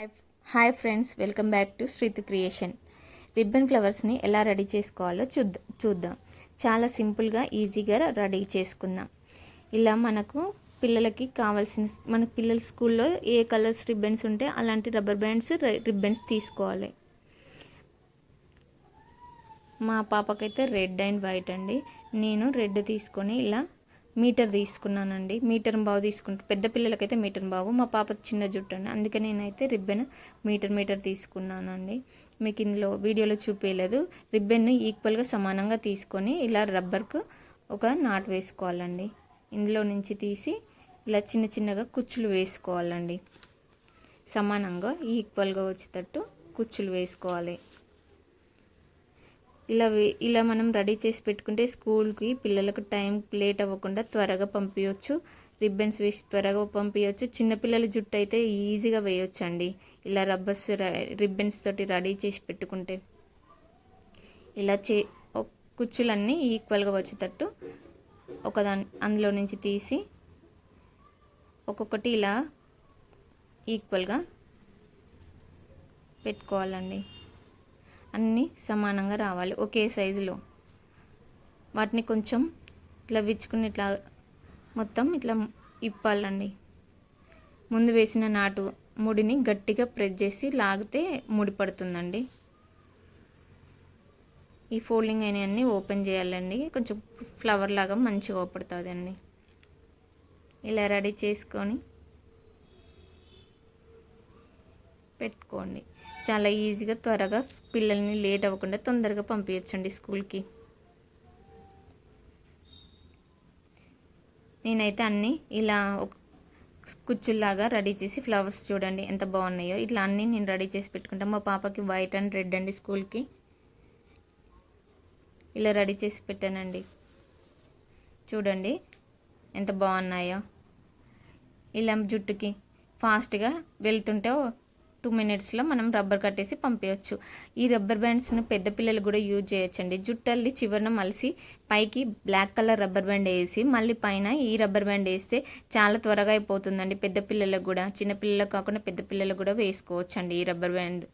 Hi hi friends welcome back to Srithu creation ribbon ఫ్లవర్స్ని ఎలా ready చేసుకోవాలో చూద్దాం చూద్దాం. చాలా సింపుల్గా ఈజీగా రెడీ చేసుకుందాం. ఇలా మనకు పిల్లలకి కావాల్సిన మన పిల్లల స్కూల్లో ఏ కలర్స్ రిబ్బన్స్ ఉంటే అలాంటి రబ్బర్ బ్యాండ్స్ రిబ్బన్స్ తీసుకోవాలి. మా పాపకైతే రెడ్ అండ్ వైట్ అండి. నేను రెడ్ తీసుకొని ఇలా మీటర్ తీసుకున్నానండి. మీటర్ బావు తీసుకుంటా పెద్ద పిల్లలకైతే మీటర్ బావు. మా పాప చిన్న జుట్టు అండి. అందుకే నేనైతే రిబ్బన్ మీటర్ మీటర్ తీసుకున్నానండి. మీకు ఇందులో వీడియోలో చూపించలేదు రిబ్బన్ని ఈక్వల్గా సమానంగా తీసుకొని ఇలా రబ్బర్కు ఒక నాట్ వేసుకోవాలండి. ఇందులో నుంచి తీసి ఇలా చిన్న చిన్నగా కుచ్చులు వేసుకోవాలండి. సమానంగా ఈక్వల్గా వచ్చేటట్టు కుచ్చులు వేసుకోవాలి. ఇలా ఇలా మనం రెడీ చేసి పెట్టుకుంటే స్కూల్కి పిల్లలకు టైం లేట్ అవ్వకుండా త్వరగా పంపించవచ్చు రిబ్బన్స్ వేసి త్వరగా పంపించవచ్చు చిన్నపిల్లల జుట్టు అయితే ఈజీగా వేయొచ్చు అండి ఇలా రబ్బర్స్ రిబ్బన్స్ తోటి రెడీ చేసి పెట్టుకుంటే. ఇలా చే కుచ్చులన్నీ ఈక్వల్గా వచ్చేటట్టు ఒకదాని అందులో నుంచి తీసి ఒక్కొక్కటి ఇలా ఈక్వల్గా పెట్టుకోవాలండి. అన్నీ సమానంగా రావాలి ఒకే సైజులో. వాటిని కొంచెం ఇట్లా విచ్చుకుని ఇట్లా మొత్తం ఇట్లా ఇప్పాలండి. ముందు వేసిన నాటు ముడిని గట్టిగా ప్రెస్ చేసి లాగితే ముడి పడుతుందండి. ఈ ఫోల్డింగ్ అయినవన్నీ ఓపెన్ చేయాలండి. కొంచెం ఫ్లవర్ లాగా మంచిగా ఓపడుతుంది అండి ఇలా రెడీ చేసుకొని పెట్టుకోండి. చాలా ఈజీగా త్వరగా పిల్లల్ని లేట్ అవ్వకుండా తొందరగా పంపించండి స్కూల్కి. నేనైతే అన్నీ ఇలా ఒక కుచ్చుల్లాగా రెడీ చేసి ఫ్లవర్స్ చూడండి ఎంత బాగున్నాయో. ఇట్లా అన్నీ నేను రెడీ చేసి పెట్టుకుంటాను మా పాపకి వైట్ అండ్ రెడ్ అండి స్కూల్కి. ఇలా రెడీ చేసి పెట్టానండి. చూడండి ఎంత బాగున్నాయో. ఇలా జుట్టుకి ఫాస్ట్గా వెళ్తుంటే టూ మినిట్స్లో మనం రబ్బర్ కట్టేసి పంపించవచ్చు ఈ రబ్బర్ బ్యాండ్స్ను పెద్ద పిల్లలు కూడా యూజ్ చేయొచ్చండి. జుట్టల్ని చివరన మలిసి పైకి బ్లాక్ కలర్ రబ్బర్ బ్యాండ్ వేసి మళ్ళీ పైన ఈ రబ్బర్ బ్యాండ్ వేస్తే చాలా త్వరగా అయిపోతుందండి. పెద్ద పిల్లలకు కూడా చిన్న పిల్లలకు కాకుండా పెద్ద పిల్లలకు కూడా వేసుకోవచ్చండి ఈ రబ్బర్ బ్యాండ్.